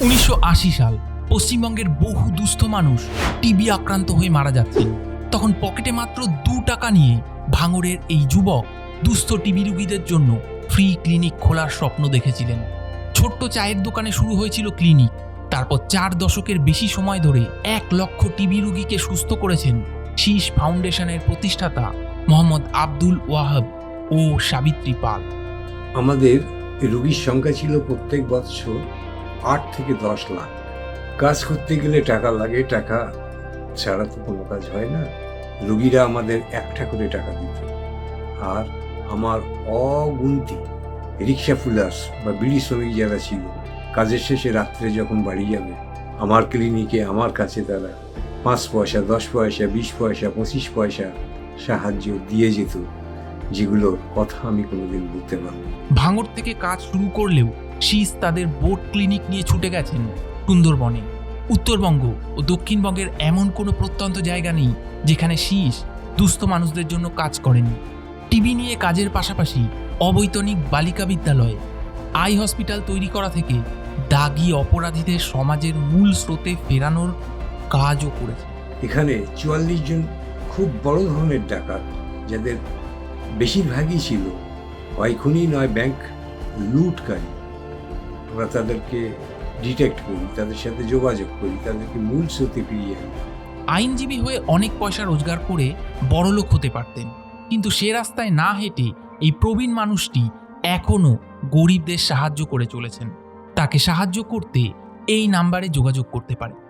উনিশশো আশি সাল পশ্চিমবঙ্গের বহু দুস্থ মানুষ টিবি আক্রান্ত হয়ে মারা যাচ্ছেন তখন পকেটে মাত্র দু টাকা নিয়ে ভাঙড়ের এই যুবক দুস্থ টিবি রুগীদের জন্য ফ্রি ক্লিনিক খোলার স্বপ্ন দেখেছিলেন। ছোট্ট চায়ের দোকানে শুরু হয়েছিল ক্লিনিক। তারপর চার দশকের বেশি সময় ধরে এক লক্ষ টিবি রুগীকে সুস্থ করেছেন শীষ ফাউন্ডেশনের প্রতিষ্ঠাতা মোহাম্মদ আব্দুল ওয়াহাব ও সাবিত্রী পাল। আমাদের রুগীর সংখ্যা ছিল প্রত্যেক বছর আট থেকে দশ লাখ। কাজ করতে গেলে টাকা লাগে, টাকা ছাড়া তো কোনো কাজ হয় না। রুগীরা আমাদের একটা করে টাকা দিত। আর আমার অগুন্তি রিক্সা ফুলার্স বা বিড়ি শ্রমিক যারা ছিল, কাজের শেষে রাত্রে যখন বাড়ি যাবে, আমার ক্লিনিকে আমার কাছে তারা পাঁচ পয়সা, দশ পয়সা, বিশ পয়সা, পঁচিশ পয়সা সাহায্য দিয়ে যেত, যেগুলোর কথা আমি কোনোদিন বলতে পারব না। ভাঙড় থেকে কাজ শুরু করলেও শীষ তাদের বোট ক্লিনিক নিয়ে ছুটে গেছেন সুন্দরবনে। উত্তরবঙ্গ ও দক্ষিণবঙ্গের এমন কোনো প্রত্যন্ত জায়গা নেই যেখানে শীষ দুস্থ মানুষদের জন্য কাজ করেনি। টিভি নিয়ে কাজের পাশাপাশি অবৈতনিক বালিকা বিদ্যালয়, আই হসপিটাল তৈরি করা থেকে দাগি অপরাধীদের সমাজের মূল স্রোতে ফেরানোর কাজও করেছে। এখানে চুয়াল্লিশ জন খুব বড় ধরনের ডাকাত, যাদের বেশিরভাগই ছিল, হয় খুনি নয়, ব্যাংক লুটকারী। আমরা তাদেরকে ডিটেক্ট করি, তাদের সাথে যোগাযোগ করি, তাদেরকে মূল স্রোতে ফিরিয়ে আনি। আইনজীবী হয়ে অনেক পয়সা রোজগার করে বড়লোক হতে পারতেন। কিন্তু সে রাস্তায় না হেঁটে এই প্রবীণ মানুষটি এখনও গরিবদের সাহায্য করে চলেছেন। তাকে সাহায্য করতে এই নাম্বারে যোগাযোগ করতে পারে।